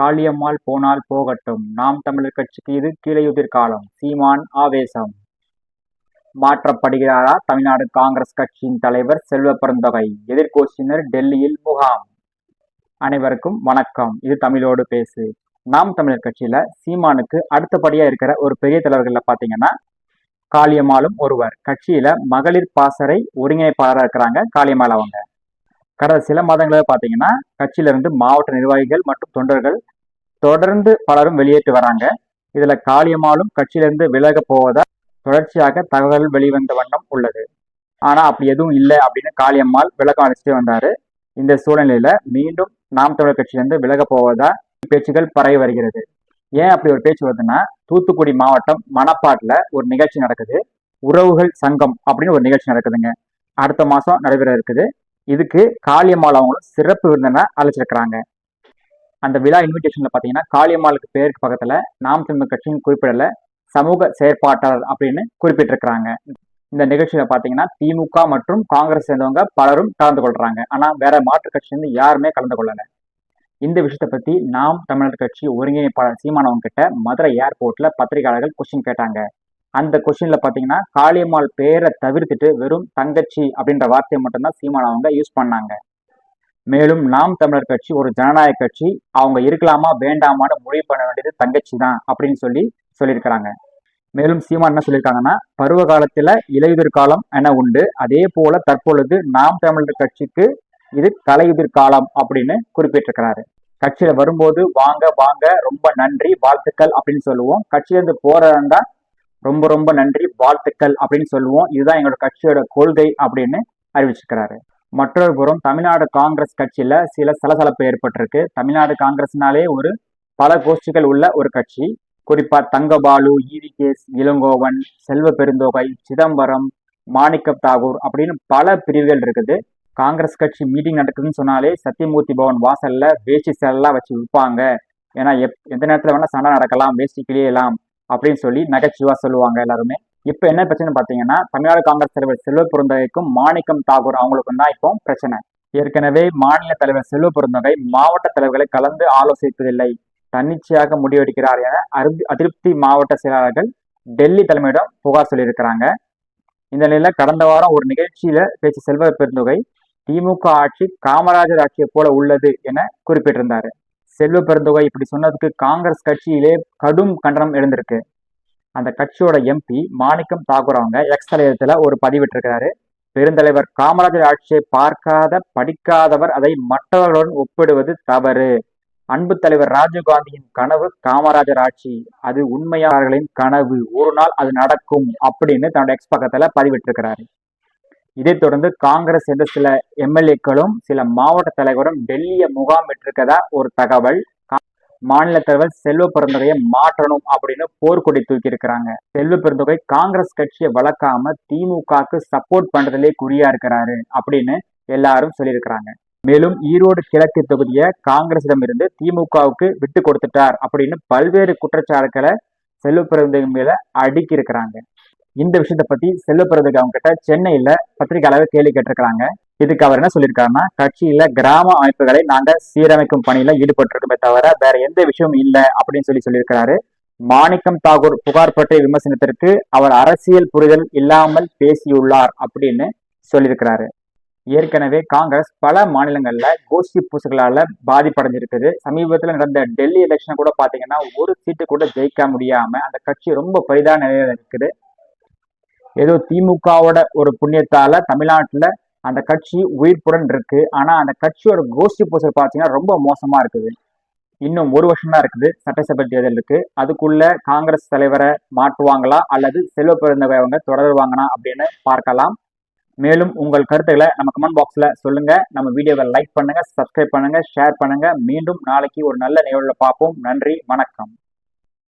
காளியம்மாள் போனால் போகட்டும். நாம் தமிழர் கட்சிக்கு இது கீழையுதிர் காலம். சீமான் ஆவேசம். மாற்றப்படுகிறாரா? தமிழ்நாடு காங்கிரஸ் கட்சியின் தலைவர் செல்வ பெருந்தொகை. எதிர்கோஷினர் டெல்லியில் முகாம். அனைவருக்கும் வணக்கம். இது தமிழோடு பேசு. நாம் தமிழர் கட்சியில சீமானுக்கு அடுத்தபடியா இருக்கிற ஒரு பெரிய தலைவர்கள்ல பாத்தீங்கன்னா காளியம்மாளும் ஒருவர். கட்சியில மகளிர் பாசறை ஒருங்கிணைப்பாளராக இருக்கிறாங்க காளியம்மாள் அவங்க. கடந்த சில மாதங்களாக பார்த்தீங்கன்னா கட்சியிலிருந்து மாவட்ட நிர்வாகிகள் மற்றும் தொண்டர்கள் தொடர்ந்து பலரும் வெளியேற்று வராங்க. இதுல காளியம்மாளும் கட்சியிலிருந்து விலக போவதா தொடர்ச்சியாக தகவல் வெளிவந்த வண்ணம் உள்ளது. ஆனா அப்படி எதுவும் இல்லை அப்படின்னு காளியம்மாள் விளக்கம் அளிச்சுட்டு வந்தாரு. இந்த சூழ்நிலையில மீண்டும் நாம் தமிழர் கட்சியிலிருந்து விலக போவதா பேச்சுகள் பரவி வருகிறது. ஏன் அப்படி ஒரு பேச்சு வருதுன்னா தூத்துக்குடி மாவட்டம் மணப்பாட்டில் ஒரு நிகழ்ச்சி நடக்குது. உறவுகள் சங்கம் அப்படின்னு ஒரு நிகழ்ச்சி நடக்குதுங்க. அடுத்த மாசம் நடைபெற இருக்குது. இதுக்கு காளியம்மாள் அவங்களும் சிறப்பு விருந்தினா அழைச்சிருக்கிறாங்க. அந்த விழா இன்விடேஷன்ல பாத்தீங்கன்னா காளியம்மாளுக்கு பேருக்கு பக்கத்துல நாம் தமிழ் கட்சியின் குறிப்பிடல சமூக செயற்பாட்டாளர் அப்படின்னு குறிப்பிட்டிருக்கிறாங்க. இந்த நிகழ்ச்சியில பாத்தீங்கன்னா திமுக மற்றும் காங்கிரஸ் சேர்ந்தவங்க பலரும் கலந்து கொள்றாங்க. ஆனா வேற மாற்று கட்சியிலிருந்து யாருமே கலந்து கொள்ளல. இந்த விஷயத்தை பத்தி நாம் தமிழர் கட்சி ஒருங்கிணைப்பாளர் சீமானவங்க கிட்ட மதுரை ஏர்போர்ட்ல பத்திரிகையாளர்கள் கொஸ்டின் கேட்டாங்க. அந்த கொஷினில் பாத்தீங்கன்னா காளியம்மாள் பேரை தவிர்த்துட்டு வெறும் தங்கச்சி அப்படின்ற வார்த்தையை மட்டும்தான் சீமானவங்க யூஸ் பண்ணாங்க. மேலும் நாம் தமிழர் கட்சி ஒரு ஜனநாயக கட்சி அவங்க இருக்கலாமா வேண்டாமான்னு முடிவு பண்ண வேண்டியது தங்கச்சி தான் அப்படின்னு சொல்லி சொல்லியிருக்கிறாங்க. மேலும் சீமான் என்ன சொல்லியிருக்காங்கன்னா பருவ காலத்துல இலையுதிர் காலம் என உண்டு அதே போல தற்பொழுது நாம் தமிழர் கட்சிக்கு இது கலையுதிர் காலம் அப்படின்னு குறிப்பிட்டிருக்கிறாரு. கட்சியில வரும்போது வாங்க வாங்க ரொம்ப நன்றி வாழ்த்துக்கள் அப்படின்னு சொல்லுவோம். கட்சியிலிருந்து போறதா ரொம்ப ரொம்ப நன்றி வாழ்த்துக்கள் அப்படின்னு சொல்லுவோம். இதுதான் எங்களோட கட்சியோட கொள்கை அப்படின்னு அறிவிச்சிருக்கிறாரு. மற்றொரு புறம் தமிழ்நாடு காங்கிரஸ் கட்சியில சில சலசலப்பு ஏற்பட்டிருக்கு. தமிழ்நாடு காங்கிரஸ்னாலே ஒரு பல கோஷ்டிகள் உள்ள ஒரு கட்சி. குறிப்பா தங்கபாலு ஈவிகேஸ் இளங்கோவன் செல்வ பெருந்தொகை சிதம்பரம் மாணிக்க தாகூர் அப்படின்னு பல பிரிவுகள் இருக்குது. காங்கிரஸ் கட்சி மீட்டிங் நடக்குதுன்னு சொன்னாலே சத்தியமூர்த்தி பவன் வாசல்ல வேஷ்டி சேலெல்லாம் வச்சு விற்பாங்க ஏன்னா எப் எந்த நேரத்துல வேணா சண்டை நடக்கலாம் வேஷ்டி கிளியலாம் அப்படின்னு சொல்லி நகைச்சுவா சொல்லுவாங்க எல்லாருமே. இப்போ என்ன பிரச்சனை பார்த்தீங்கன்னா தமிழ்நாடு காங்கிரஸ் தலைவர் செல்வ பெருந்தகைக்கும் மாணிக்கம் தாகூர் அவங்களுக்கும் தான் இப்போ பிரச்சனை. ஏற்கனவே மாநில தலைவர் செல்வ பெருந்தகை மாவட்ட தலைவர்களை கலந்து ஆலோசிப்பதில்லை தன்னிச்சையாக முடிவெடுக்கிறார் என அதிருப்தி மாவட்ட செயலாளர்கள் டெல்லி தலைமையிடம் புகார் சொல்லியிருக்கிறாங்க. இந்த நிலையில கடந்த வாரம் ஒரு நிகழ்ச்சியில பேச்சு செல்வ பெருந்தொகை திமுக ஆட்சி காமராஜர் ஆட்சியை போல உள்ளது என குறிப்பிட்டிருந்தாரு. செல்வ பெருந்தொகை இப்படி சொன்னதுக்கு காங்கிரஸ் கட்சியிலே கடும் கண்டனம் எழுந்திருக்கு. அந்த கட்சியோட எம்பி மாணிக்கம் தாகூர் அவங்க எக்ஸ் தலைவரத்துல ஒரு பதிவிட்டிருக்கிறாரு பெருந்தலைவர் காமராஜர் ஆட்சியை பார்க்காத படிக்காதவர் அதை மற்றவர்களுடன் ஒப்பிடுவது தவறு. அன்பு தலைவர் ராஜீவ்காந்தியின் கனவு காமராஜர் ஆட்சி. அது உண்மையாளர்களின் கனவு. ஒரு நாள் அது நடக்கும் அப்படின்னு தன்னோட எக்ஸ் பக்கத்துல பதிவிட்டிருக்கிறாரு. இதைத் தொடர்ந்து காங்கிரஸ் என்ற சில எம்எல்ஏக்களும் சில மாவட்ட தலைவரும் டெல்லியை முகாமிட்டிருக்கதா ஒரு தகவல். மாநில தலைவர் செல்வ பெருந்தொகையை மாற்றணும் அப்படின்னு போர்க்கொடி தூக்கி இருக்கிறாங்க. செல்வ பெருந்தொகை காங்கிரஸ் கட்சியை வளர்க்காம திமுகக்கு சப்போர்ட் பண்றதுலே குறியா இருக்கிறாரு அப்படின்னு எல்லாரும் சொல்லியிருக்கிறாங்க. மேலும் ஈரோடு கிழக்கு தொகுதியை காங்கிரசிடம் இருந்து திமுகவுக்கு விட்டு கொடுத்துட்டார் அப்படின்னு பல்வேறு குற்றச்சாட்டுகளை செல்வ பெருந்தொகை மேல அடுக்கி இருக்கிறாங்க இந்த விஷயத்தை பத்தி செல்லப்படுறதுக்கு அவங்க கிட்ட சென்னையில பத்திரிகையாளர் கேள்வி கேட்டிருக்கிறாங்க. இதுக்கு அவர் என்ன சொல்லியிருக்காருன்னா கட்சியில கிராம அமைப்புகளை நாங்க சீரமைக்கும் பணியில ஈடுபட்டிருக்கோமே தவிர வேற எந்த விஷயமும் இல்லை அப்படின்னு சொல்லி சொல்லியிருக்கிறாரு. மாணிக்கம் தாகூர் புகார் பற்றிய விமர்சனத்திற்கு அவர் அரசியல் புரிதல் இல்லாமல் பேசியுள்ளார் அப்படின்னு சொல்லியிருக்கிறாரு. ஏற்கனவே காங்கிரஸ் பல மாநிலங்கள்ல கோஷ்டி பூசுகளால பாதிப்படைஞ்சிருக்குது. சமீபத்துல நடந்த டெல்லி எலெக்ஷன் கூட பாத்தீங்கன்னா ஒரு சீட்டு கூட ஜெயிக்க முடியாம அந்த கட்சி ரொம்ப பரிதான நிலையில இருக்குது. ஏதோ திமுகவோட ஒரு புண்ணியத்தால தமிழ்நாட்டுல அந்த கட்சி உயிர்ப்புடன் இருக்கு. ஆனா அந்த கட்சியோட கோஷ்டி போஸ்டர் பார்த்தீங்கன்னா ரொம்ப மோசமா இருக்குது. இன்னும் ஒரு வருஷம் தான் இருக்குது. சட்டசபை தேர்தல் இருக்கு. அதுக்குள்ள காங்கிரஸ் தலைவரை மாற்றுவாங்களா? அல்லது செல்வ பிறந்தவை அவங்க தொடருவாங்கன்னா அப்படின்னு பார்க்கலாம். மேலும் உங்கள் கருத்துக்களை நம்ம கமெண்ட் பாக்ஸ்ல சொல்லுங்க. நம்ம வீடியோவை லைக் பண்ணுங்க சப்ஸ்கிரைப் பண்ணுங்க ஷேர் பண்ணுங்க. மீண்டும் நாளைக்கு ஒரு நல்ல நிகழ்வுல பார்ப்போம். நன்றி வணக்கம்.